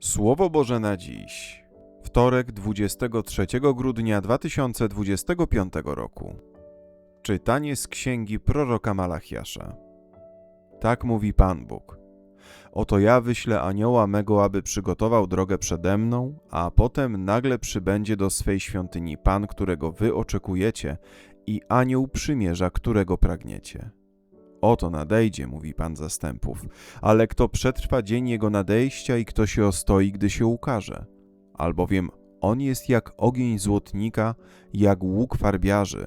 Słowo Boże na dziś. Wtorek 23 grudnia 2025 roku. Czytanie z księgi proroka Malachiasza. Tak mówi Pan Bóg. Oto ja wyślę anioła mego, aby przygotował drogę przede mną, a potem nagle przybędzie do swej świątyni Pan, którego wy oczekujecie, i anioł przymierza, którego pragniecie. Oto nadejdzie, mówi Pan zastępów, ale kto przetrwa dzień jego nadejścia i kto się ostoi, gdy się ukaże? Albowiem on jest jak ogień złotnika, jak łuk farbiarzy.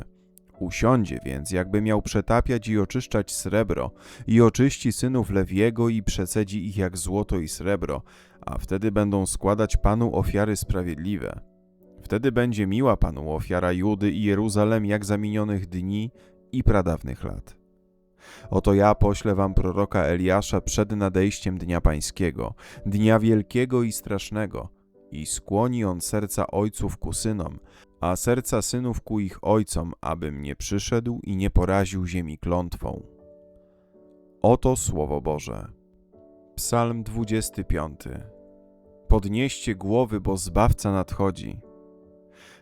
Usiądzie więc, jakby miał przetapiać i oczyszczać srebro, i oczyści synów Lewiego i przecedzi ich jak złoto i srebro, a wtedy będą składać Panu ofiary sprawiedliwe. Wtedy będzie miła Panu ofiara Judy i Jeruzalem jak za minionych dni i pradawnych lat. Oto ja poślę wam proroka Eliasza przed nadejściem dnia pańskiego, dnia wielkiego i strasznego, i skłoni on serca ojców ku synom, a serca synów ku ich ojcom, abym nie przyszedł i nie poraził ziemi klątwą. Oto słowo Boże. Psalm 25. Podnieście głowy, bo zbawca nadchodzi.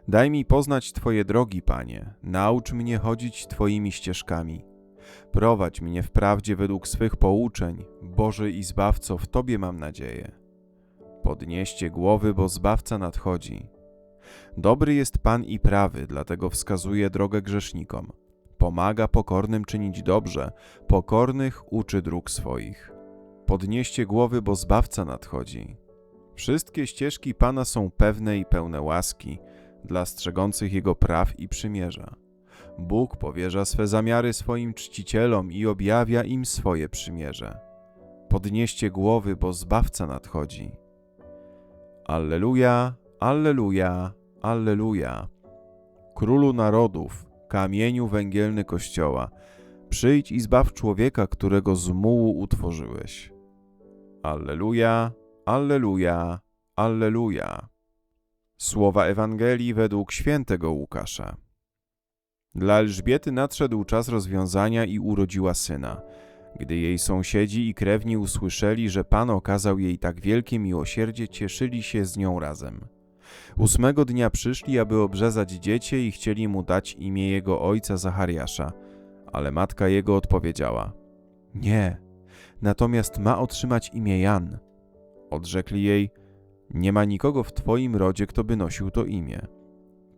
Daj mi poznać Twoje drogi, Panie, naucz mnie chodzić Twoimi ścieżkami. Prowadź mnie w prawdzie według swych pouczeń, Boży i Zbawco, w Tobie mam nadzieję. Podnieście głowy, bo Zbawca nadchodzi. Dobry jest Pan i prawy, dlatego wskazuje drogę grzesznikom. Pomaga pokornym czynić dobrze, pokornych uczy dróg swoich. Podnieście głowy, bo Zbawca nadchodzi. Wszystkie ścieżki Pana są pewne i pełne łaski dla strzegących Jego praw i przymierza. Bóg powierza swe zamiary swoim czcicielom i objawia im swoje przymierze. Podnieście głowy, bo Zbawca nadchodzi. Alleluja, Alleluja, Alleluja. Królu narodów, kamieniu węgielny Kościoła, przyjdź i zbaw człowieka, którego z mułu utworzyłeś. Alleluja, Alleluja, Alleluja. Słowa Ewangelii według świętego Łukasza. Dla Elżbiety nadszedł czas rozwiązania i urodziła syna. Gdy jej sąsiedzi i krewni usłyszeli, że Pan okazał jej tak wielkie miłosierdzie, cieszyli się z nią razem. Ósmego dnia przyszli, aby obrzezać dziecię i chcieli mu dać imię jego ojca Zachariasza, ale matka jego odpowiedziała: Nie, natomiast ma otrzymać imię Jan. Odrzekli jej: Nie ma nikogo w twoim rodzie, kto by nosił to imię.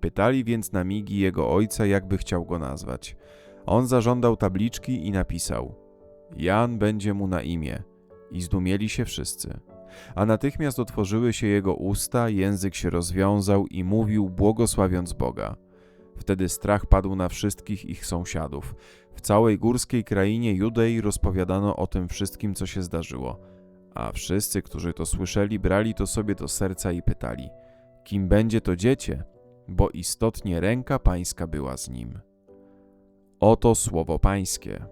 Pytali więc na migi jego ojca, jakby chciał go nazwać. On zażądał tabliczki i napisał: Jan będzie mu na imię. I zdumieli się wszyscy. A natychmiast otworzyły się jego usta, język się rozwiązał i mówił, błogosławiąc Boga. Wtedy strach padł na wszystkich ich sąsiadów. W całej górskiej krainie Judei rozpowiadano o tym wszystkim, co się zdarzyło. A wszyscy, którzy to słyszeli, brali to sobie do serca i pytali: Kim będzie to dziecię? Bo istotnie ręka pańska była z nim. Oto słowo pańskie.